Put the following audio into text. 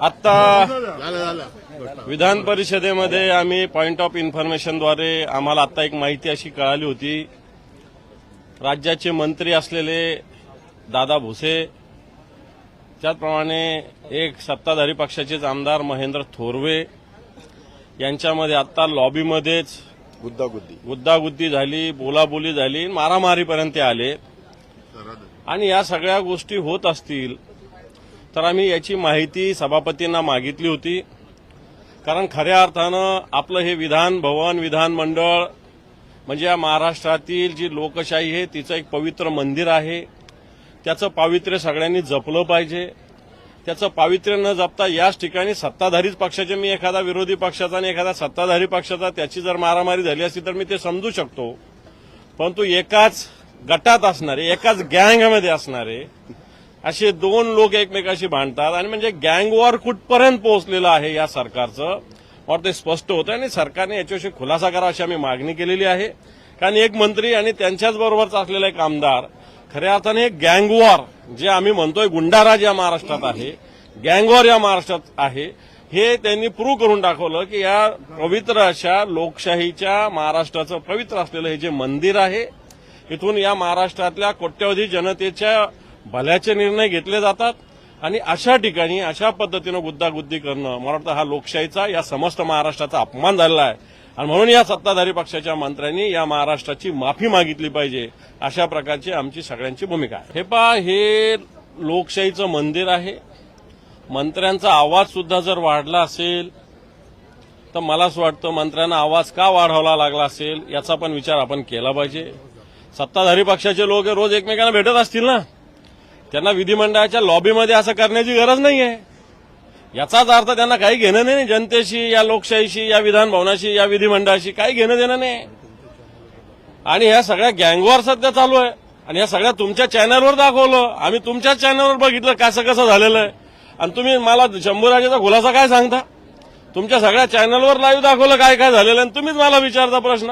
आता विधान परिषदेमध्ये आम्ही पॉइंट ऑफ इन्फॉर्मेशनद्वारे आम्हाला आता एक माहिती अशी कळाली होती. राज्याचे मंत्री असलेले दादा भुसे त्याचप्रमाणे एक सत्ताधारी पक्षाचेच आमदार महेंद्र थोरवे यांच्यामध्ये आता लॉबीमध्येच गुद्दागुद्दी. गुद्दागुद्दी झाली बोलाबोली झाली मारामारीपर्यंत आले. आणि या सगळ्या गोष्टी होत असतील तर आम्ही याची माहिती सभापतींना मागितली होती. कारण खऱ्या अर्थानं आपलं हे विधान भवन विधानमंडळ म्हणजे या महाराष्ट्रातील जी लोकशाही आहे तिचं एक पवित्र मंदिर आहे. त्याचं पावित्र्य सगळ्यांनी जपलं पाहिजे. त्याचं पावित्र्य न जपता याच ठिकाणी सत्ताधारीच पक्षाचे मी एखादा विरोधी पक्षाचा आणि एखादा सत्ताधारी पक्षाचा त्याची जर मारामारी झाली असती तर मी ते समजू शकतो. परंतु एकाच गटात असणारे एकाच गँगमध्ये असणारे असे दोन लोक एकमेकाशी भांडतात आणि म्हणजे गँग वॉर कुठपर्यंत पोहोचलेलं आहे या सरकारचं? और ते स्पष्ट होतं आणि सरकारने याच्याविषयी खुलासा करा अशी आम्ही मागणी केलेली आहे. कारण एक मंत्री आणि त्यांच्याच बरोबरचा असलेला एक आमदार खऱ्या अर्थाने गँग वॉर जे आम्ही म्हणतोय गुंडाराज या महाराष्ट्रात आहे गँग वॉर या महाराष्ट्रात आहे हे त्यांनी प्रूव्ह करून दाखवलं की या पवित्र अशा लोकशाहीच्या महाराष्ट्राचं पवित्र असलेलं हे जे मंदिर आहे इथून या महाराष्ट्रातल्या कोट्यवधी जनतेच्या भल्याचे निर्णय घेतले जातात आणि अशा ठिकाणी अशा पद्धतीनं गुद्दागुद्दी करणं मला वाटतं हा लोकशाहीचा या समस्त महाराष्ट्राचा अपमान झालेला आहे. आणि म्हणून या सत्ताधारी पक्षाच्या मंत्र्यांनी या महाराष्ट्राची माफी मागितली पाहिजे अशा प्रकारची आमची सगळ्यांची भूमिका आहे. हे पहा हे लोकशाहीचं मंदिर आहे. मंत्र्यांचा आवाज सुद्धा जर वाढला असेल तर मला असं वाटतं मंत्र्यांना आवाज का वाढवला लागला असेल याचा पण विचार आपण केला पाहिजे. सत्ताधारी पक्षाचे लोक रोज एकमेकांना भेटत असतील ना? त्यांना विधिमंडळाच्या लॉबीमध्ये असं करण्याची गरज नाही आहे याचाच अर्थ त्यांना काही घेणं नाही जनतेशी या लोकशाहीशी या विधानभवनाशी या विधिमंडळाशी काही घेणं देणं नाही. आणि ह्या सगळ्या गँगवर सध्या चालू आहे. आणि ह्या सगळ्या तुमच्या चॅनलवर दाखवलं. आम्ही तुमच्याच चॅनलवर बघितलं कसं कसं झालेलं आहे. आणि तुम्ही मला शंभूराजेचा खुलासा काय सांगता? तुमच्या सगळ्या चॅनलवर लाईव्ह दाखवलं काय काय झालेलं आहे आणि तुम्हीच मला विचारता प्रश्न.